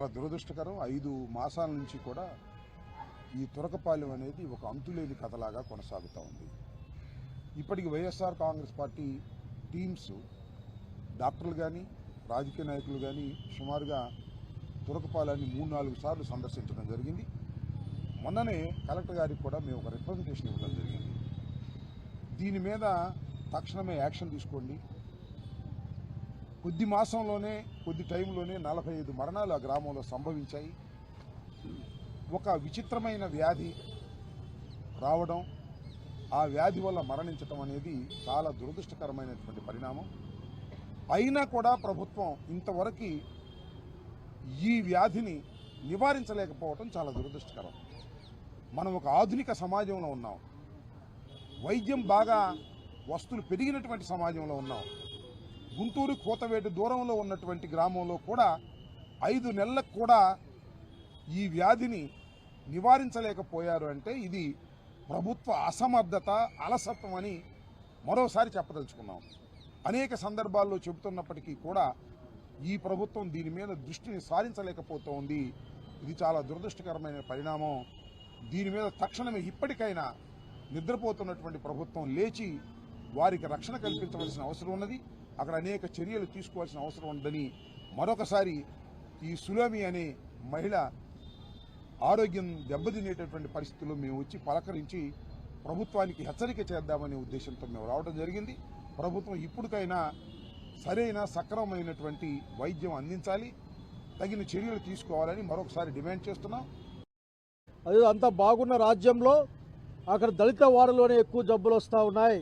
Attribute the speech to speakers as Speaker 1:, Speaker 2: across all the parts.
Speaker 1: చాలా దురదృష్టకరం ఐదు మాసాల నుంచి కూడా ఈ తురకపాలెం అనేది ఒక అంతులేని కథలాగా కొనసాగుతూ ఉంది. ఇప్పటికి వైఎస్ఆర్ కాంగ్రెస్ పార్టీ టీమ్స్ డాక్టర్లు కానీ రాజకీయ నాయకులు కానీ సుమారుగా తురకపాలెన్ని మూడు నాలుగు సార్లు సందర్శించడం జరిగింది. మొన్ననే కలెక్టర్ గారికి కూడా మేము ఒక రిప్రజెంటేషన్ ఇవ్వడం జరిగింది. దీని మీద తక్షణమే యాక్షన్ తీసుకోండి. కొద్ది మాసంలోనే కొద్ది టైంలోనే నలభై ఐదు మరణాలు ఆ గ్రామంలో సంభవించాయి. ఒక విచిత్రమైన వ్యాధి రావడం ఆ వ్యాధి వల్ల మరణించటం అనేది చాలా దురదృష్టకరమైనటువంటి పరిణామం. అయినా కూడా ప్రభుత్వం ఇంతవరకు ఈ వ్యాధిని నివారించలేకపోవటం చాలా దురదృష్టకరం. మనం ఒక ఆధునిక సమాజంలో ఉన్నాం. వైద్యం బాగా వస్తువులు పెరిగినటువంటి సమాజంలో ఉన్నాం. గుంటూరు కోతవేటి దూరంలో ఉన్నటువంటి గ్రామంలో కూడా ఐదు నెలలకు కూడా ఈ వ్యాధిని నివారించలేకపోయారు అంటే ఇది ప్రభుత్వ అసమర్థత అలసత్వం అని మరోసారి చెప్పదలుచుకున్నాం. అనేక సందర్భాల్లో చెబుతున్నప్పటికీ కూడా ఈ ప్రభుత్వం దీని మీద దృష్టిని సారించలేకపోతోంది. ఇది చాలా దురదృష్టకరమైన పరిణామం. దీని మీద తక్షణమే ఇప్పటికైనా నిద్రపోతున్నటువంటి ప్రభుత్వం లేచి వారికి రక్షణ కల్పించవలసిన అవసరం ఉన్నది. అక్కడ అనేక చర్యలు తీసుకోవాల్సిన అవసరం ఉందని మరొకసారి ఈ సులామి అనే మహిళ ఆరోగ్యం దెబ్బతినేటటువంటి పరిస్థితుల్లో మేము వచ్చి పలకరించి ప్రభుత్వానికి హెచ్చరిక చేద్దామనే ఉద్దేశంతో మేము రావడం జరిగింది. ప్రభుత్వం ఇప్పటికైనా సరైన సక్రమమైనటువంటి వైద్యం అందించాలి తగిన చర్యలు తీసుకోవాలని మరొకసారి డిమాండ్ చేస్తున్నాం.
Speaker 2: అది అంత బాగున్న రాజ్యంలో అక్కడ దళిత వాడలోనే ఎక్కువ జబ్బులు వస్తూ ఉన్నాయి.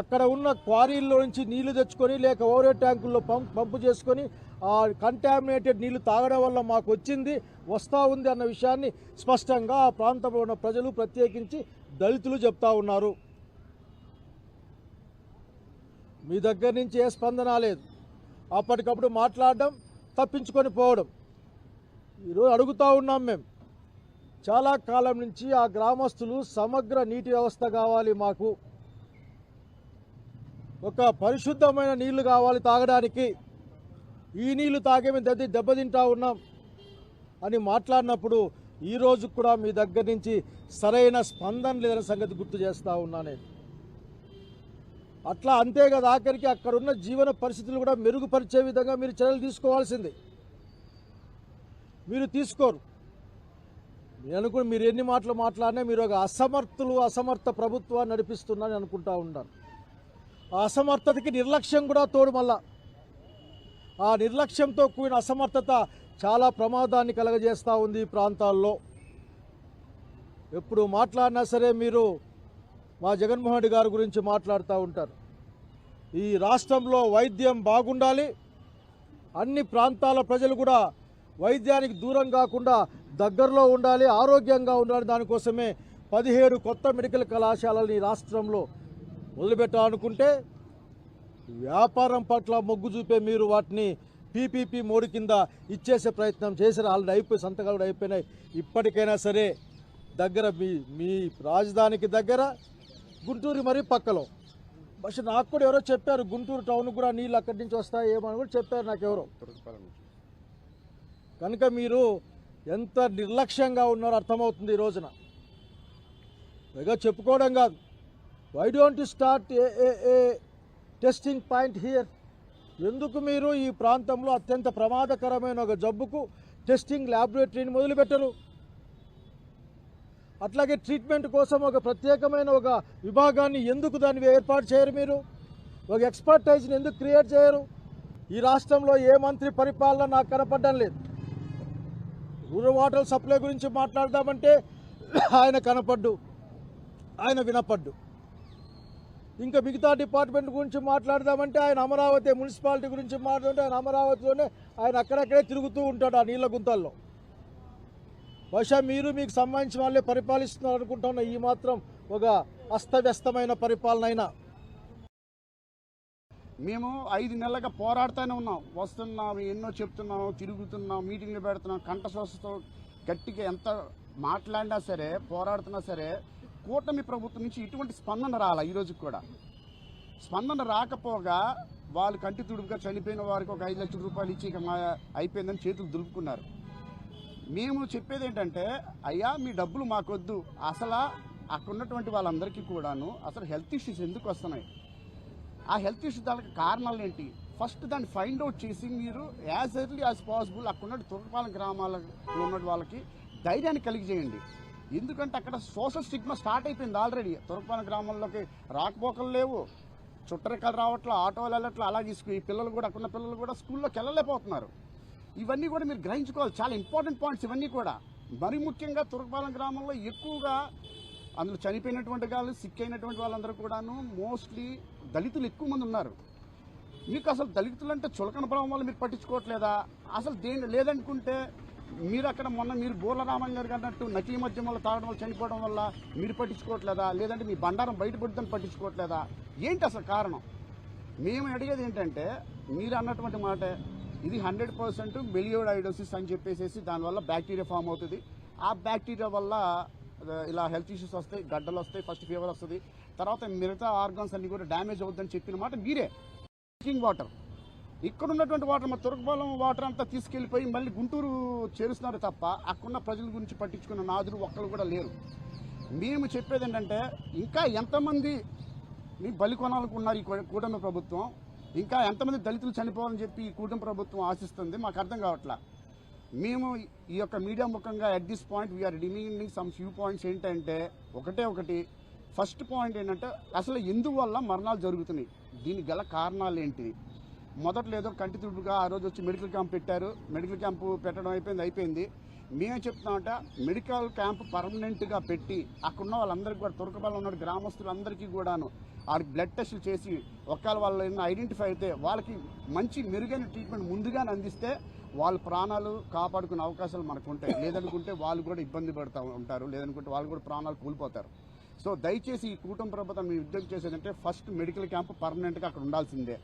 Speaker 2: అక్కడ ఉన్న క్వారీల్లో నుంచి నీళ్ళు తెచ్చుకొని లేక ఓవరే ట్యాంకుల్లో పంప్ పంపు చేసుకొని ఆ కంటామినేటెడ్ నీళ్ళు తాగడం వల్ల మాకు వచ్చింది వస్తూ ఉంది అన్న విషయాన్ని స్పష్టంగా ఆ ప్రాంతంలో ఉన్న ప్రజలు ప్రత్యేకించి దళితులు చెప్తా ఉన్నారు. మీ దగ్గర నుంచి ఏ స్పందన లేదు. అప్పటికప్పుడు మాట్లాడడం తప్పించుకొని పోవడం. ఈరోజు అడుగుతూ ఉన్నాం మేము చాలా కాలం నుంచి ఆ గ్రామస్తులు సమగ్ర నీటి వ్యవస్థ కావాలి మాకు. ఒక పరిశుద్ధమైన నీళ్ళు కావాలి తాగడానికి. ఈ నీళ్ళు తాగే మేము దెబ్బ దెబ్బతింటా ఉన్నాం అని మాట్లాడినప్పుడు ఈ రోజు కూడా మీ దగ్గర నుంచి సరైన స్పందన లేదనే సంగతి గుర్తు చేస్తూ ఉన్నా నేను. అట్లా అంతే కదా ఆఖరికి అక్కడ ఉన్న జీవన పరిస్థితులు కూడా మెరుగుపరిచే విధంగా మీరు చర్యలు తీసుకోవాల్సింది. మీరు తీసుకోరు. నేను అనుకుని మీరు ఎన్ని మాటలు మాట్లాడినా మీరు ఒక అసమర్థులు అసమర్థ ప్రభుత్వాన్ని నడిపిస్తున్నారని అనుకుంటా ఉన్నాను అసమర్థతకి నిర్లక్ష్యం కూడా తోడు మళ్ళా. ఆ నిర్లక్ష్యంతో కూడిన అసమర్థత చాలా ప్రమాదాన్ని కలగజేస్తూ ఉంది ఈ ప్రాంతాల్లో. ఎప్పుడు మాట్లాడినా సరే మీరు మా జగన్మోహన్ రెడ్డి గారి గురించి మాట్లాడుతూ ఉంటారు. ఈ రాష్ట్రంలో వైద్యం బాగుండాలి. అన్ని ప్రాంతాల ప్రజలు కూడా వైద్యానికి దూరం కాకుండా దగ్గరలో ఉండాలి ఆరోగ్యంగా ఉండాలి. దానికోసమే పదిహేడు కొత్త మెడికల్ కళాశాలని ఈ రాష్ట్రంలో మొదలుపెట్టాలనుకుంటే వ్యాపారం పట్ల మొగ్గు చూపే మీరు వాటిని పీపీపీ మోడీ కింద ఇచ్చేసే ప్రయత్నం చేశారు. ఆల్రెడీ అయిపోయి సంతకాలు కూడా అయిపోయినాయి. ఇప్పటికైనా సరే దగ్గర మీ మీ రాజధానికి దగ్గర గుంటూరు మరీ పక్కలో. బస్ నాకు కూడా ఎవరో చెప్పారు గుంటూరు టౌన్ కూడా నీళ్ళు అక్కడి నుంచి వస్తాయి ఏమని కూడా చెప్పారు నాకు ఎవరో. కనుక మీరు ఎంత నిర్లక్ష్యంగా ఉన్నారో అర్థమవుతుంది ఈ రోజున. పైగా చెప్పుకోవడం కాదు. Why don't start a a testing point here ఎందుకు మీరు ఈ ప్రాంతంలో అత్యంత ప్రమాదకరమైన ఒక జబ్బుకు టెస్టింగ్ ల్యాబొరేటరీని మొదలుపెట్టరు? అట్లాగే ట్రీట్మెంట్ కోసం ఒక ప్రత్యేకమైన ఒక విభాగాన్ని ఎందుకు దాన్ని ఏర్పాటు చేయరు మీరు? ఒక ఎక్స్పర్టైజ్ని ఎందుకు క్రియేట్ చేయరు? ఈ రాష్ట్రంలో ఏ మంత్రి పరిపాలన నాకు కనపడడం లేదు. రూరల్ వాటర్ సప్లై గురించి మాట్లాడదామంటే ఆయన కనపడ్డు. ఆయన వినపడ్డు. ఇంకా మిగతా డిపార్ట్మెంట్ గురించి మాట్లాడదామంటే ఆయన అమరావతి మున్సిపాలిటీ గురించి మాట్లాడుతుంటే ఆయన అమరావతిలోనే ఆయన అక్కడక్కడే తిరుగుతూ ఉంటాడు ఆ నీళ్ళ గుంతల్లో. బహుశా మీరు మీకు సంబంధించిన వాళ్ళే పరిపాలిస్తున్నారు అనుకుంటున్న ఈ మాత్రం ఒక అస్తవ్యస్తమైన పరిపాలన అయినా.
Speaker 3: మేము ఐదు నెలలుగా పోరాడుతూనే ఉన్నాం. వస్తున్నాం ఎన్నో చెప్తున్నాం తిరుగుతున్నాం మీటింగ్లు పెడుతున్నాం కంఠశ్వాసతో గట్టిగా ఎంత మాట్లాడినా సరే పోరాడుతున్నా సరే కూటమి ప్రభుత్వం నుంచి ఇటువంటి స్పందన రాల ఈ కూడా? స్పందన రాకపోగా వాళ్ళు కంటి తుడుపుగా చనిపోయిన వారికి ఒక ఐదు లక్షల రూపాయలు ఇచ్చి ఇక మా అయిపోయిందని చేతులు దులుపుకున్నారు. మేము చెప్పేది ఏంటంటే అయ్యా మీ డబ్బులు మాకొద్దు. అసలు అక్కడ ఉన్నటువంటి వాళ్ళందరికీ కూడాను అసలు హెల్త్ ఇష్యూస్ ఎందుకు వస్తున్నాయి? ఆ హెల్త్ ఇష్యూస్ దానికి కారణాలు ఏంటి? ఫస్ట్ దాన్ని ఫైండ్ అవుట్ చేసి మీరు యాజ్ ఎర్లీ యాజ్ పాసిబుల్ అక్కడ ఉన్న తురపాలెం గ్రామాలలో ఉన్న వాళ్ళకి ధైర్యాన్ని కలిగజేయండి ఎందుకంటే అక్కడ సోషల్ స్టిగ్మా స్టార్ట్ అయిపోయింది ఆల్రెడీ. తురపాన గ్రామంలోకి రాకపోకలు లేవు. చుట్టరికలు రావట్లే ఆటోలు వెళ్ళట్లే అలాగే ఈ ఈ పిల్లలు కూడా అక్కడ ఉన్న పిల్లలు కూడా స్కూల్లోకి వెళ్ళలేకపోతున్నారు. ఇవన్నీ కూడా మీరు గ్రహించుకోవాలి. చాలా ఇంపార్టెంట్ పాయింట్స్ ఇవన్నీ కూడా. మరి ముఖ్యంగా తురపాలెం గ్రామంలో ఎక్కువగా అందులో చనిపోయినటువంటి వాళ్ళు సిక్ అయినటువంటి వాళ్ళందరూ కూడాను మోస్ట్లీ దళితులు ఎక్కువ మంది ఉన్నారు. మీకు అసలు దళితులు అంటే చులకన భావం వల్ల మీరు పట్టించుకోవట్లేదా? అసలు దేని లేదనుకుంటే మీరు అక్కడ మొన్న మీరు బోర్ల రామయ్య గారు అన్నట్టు నకీ మద్యం వల్ల తాగడం వల్ల చనిపోవడం వల్ల మీరు పట్టించుకోవట్లేదా? లేదంటే మీ బండారం బయటపడుతుందని పట్టించుకోవట్లేదా? ఏంటి అసలు కారణం? మేము అడిగేది ఏంటంటే మీరు అన్నటువంటి మాట ఇది హండ్రెడ్ పర్సెంట్ మెలియోడైడోసిస్ అని చెప్పేసి దానివల్ల బ్యాక్టీరియా ఫామ్ అవుతుంది. ఆ బ్యాక్టీరియా వల్ల ఇలా హెల్త్ ఇష్యూస్ వస్తాయి గడ్డలు వస్తాయి ఫస్ట్ ఫీవర్ వస్తుంది. తర్వాత మిగతా ఆర్గాన్స్ అన్ని కూడా డ్యామేజ్ అవుతుందని చెప్పిన మాట మీరే. Drinking water. ఇక్కడ ఉన్నటువంటి వాటర్ మా తురకపాలెం వాటర్ అంతా తీసుకెళ్ళిపోయి మళ్ళీ గుంటూరు చేరుస్తున్నారు తప్ప అక్కడున్న ప్రజల గురించి పట్టించుకున్న నాదులు ఒక్కరు కూడా లేరు. మేము చెప్పేది ఏంటంటే ఇంకా ఎంతమంది మీ బలి కొనాలనుకున్నారు ఈ కూటమి ప్రభుత్వం? ఇంకా ఎంతమంది దళితులు చనిపోవాలని చెప్పి ఈ కూటమి ప్రభుత్వం ఆశిస్తుంది? మాకు అర్థం కావట్లా. మేము ఈ యొక్క మీడియా ముఖంగా at this point we're deeming some few points ఏంటంటే ఒకటే ఒకటి. ఫస్ట్ పాయింట్ ఏంటంటే అసలు ఎందువల్ల మరణాలు జరుగుతున్నాయి? దీనికి గల కారణాలు ఏంటి మొదట్లో ఏదో కంటి తుడుపుగా ఆ రోజు వచ్చి మెడికల్ క్యాంప్ పెట్టారు. మెడికల్ క్యాంపు పెట్టడం అయిపోయింది అయిపోయింది. మేము చెప్తున్నామంటే మెడికల్ క్యాంప్ పర్మనెంట్గా పెట్టి అక్కడున్న వాళ్ళందరికీ కూడా తురకబలం ఉన్న గ్రామస్తులందరికీ కూడాను వాళ్ళకి బ్లడ్ టెస్టులు చేసి ఒకవేళ వాళ్ళు ఐడెంటిఫై అయితే వాళ్ళకి మంచి మెరుగైన ట్రీట్మెంట్ ముందుగానే అందిస్తే వాళ్ళ ప్రాణాలు కాపాడుకునే అవకాశాలు మనకు ఉంటాయి. లేదనుకుంటే వాళ్ళు కూడా ఇబ్బంది పడుతూ ఉంటారు. లేదనుకుంటే వాళ్ళు కూడా ప్రాణాలు కోల్పోతారు. సో దయచేసి ఈ కూటమి ప్రభుత్వం మీ ఉద్యోగం చేసేదంటే ఫస్ట్ మెడికల్ క్యాంప్ పర్మనెంట్గా అక్కడ ఉండాల్సిందే.